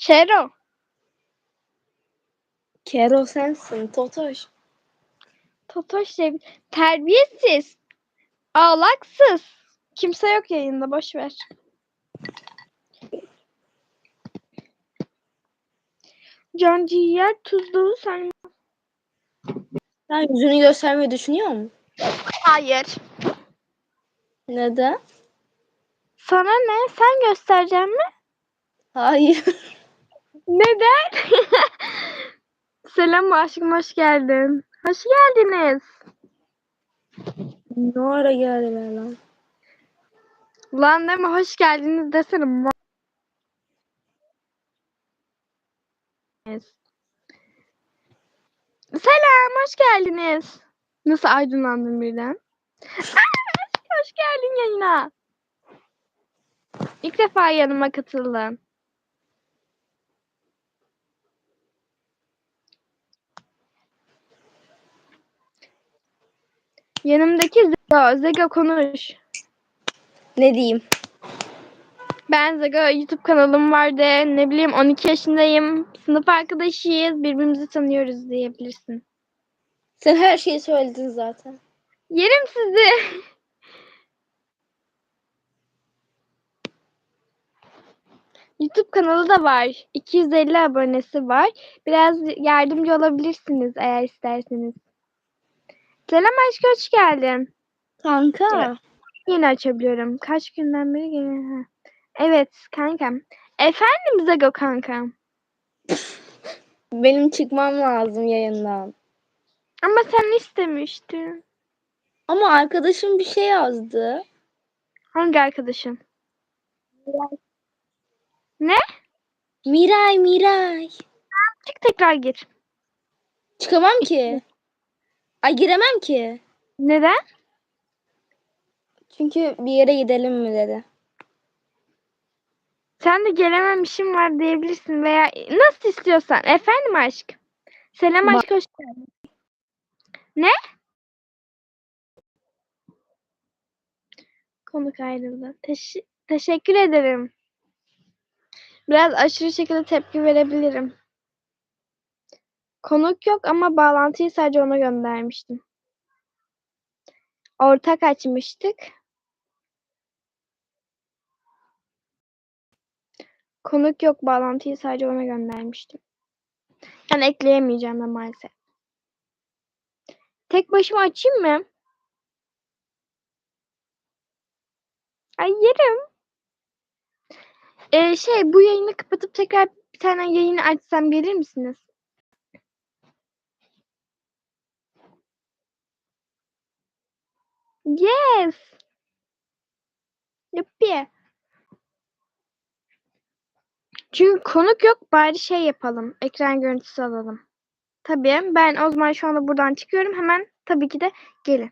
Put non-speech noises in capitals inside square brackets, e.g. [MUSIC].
Kero. Kero sensin. Totoş. Totoş şey. Terbiyesiz. Ağlaksız. Kimse yok yayında boş ver. Can ciğer tuzluğu sen. Sen yüzünü göstermeyi düşünüyor musun? Hayır. Neden? Sana ne? Sen gösterecek mi? Hayır. Neden? [LAUGHS] Selam aşkım hoş geldin. Hoş geldiniz. ne ara geldiler lan? Lan deme hoş geldiniz desene. Selam hoş geldiniz. Nasıl aydınlandım birden? Aa, hoş geldin yayına. İlk defa yanıma katıldın. Yanımdaki Zego. Zego konuş. Ne diyeyim? Ben Zego YouTube kanalım vardı. Ne bileyim 12 yaşındayım. Sınıf arkadaşıyız. Birbirimizi tanıyoruz diyebilirsin. Sen her şeyi söyledin zaten. Yerim sizi. YouTube kanalı da var. 250 abonesi var. Biraz yardımcı olabilirsiniz eğer isterseniz. Selam aşk hoş geldin. Kanka. Evet. Yeni açabiliyorum. Kaç günden beri geliyor. Evet kankam. Efendim Zago kankam. Benim çıkmam lazım yayından. Ama sen istemiştin. Ama arkadaşım bir şey yazdı. Hangi arkadaşın? Ne? Miray Miray. Çık tekrar gir. Çıkamam ki. Ay giremem ki. Neden? Çünkü bir yere gidelim mi dedi. Sen de gelemem işim var diyebilirsin veya nasıl istiyorsan. Efendim aşk. Selam Ba- aşk hoş geldin. Ne? Konuk ayrıldı. Teş- teşekkür ederim. Biraz aşırı şekilde tepki verebilirim. Konuk yok ama bağlantıyı sadece ona göndermiştim. Ortak açmıştık. Konuk yok bağlantıyı sadece ona göndermiştim. Yani ekleyemeyeceğim ben maalesef. Tek başıma açayım mı? Ay yerim. Ee, şey bu yayını kapatıp tekrar bir tane yayını açsam gelir misiniz? Yes. Yuppie. Çünkü konuk yok bari şey yapalım. Ekran görüntüsü alalım. Tabii ben o zaman şu anda buradan çıkıyorum. Hemen tabii ki de gelin.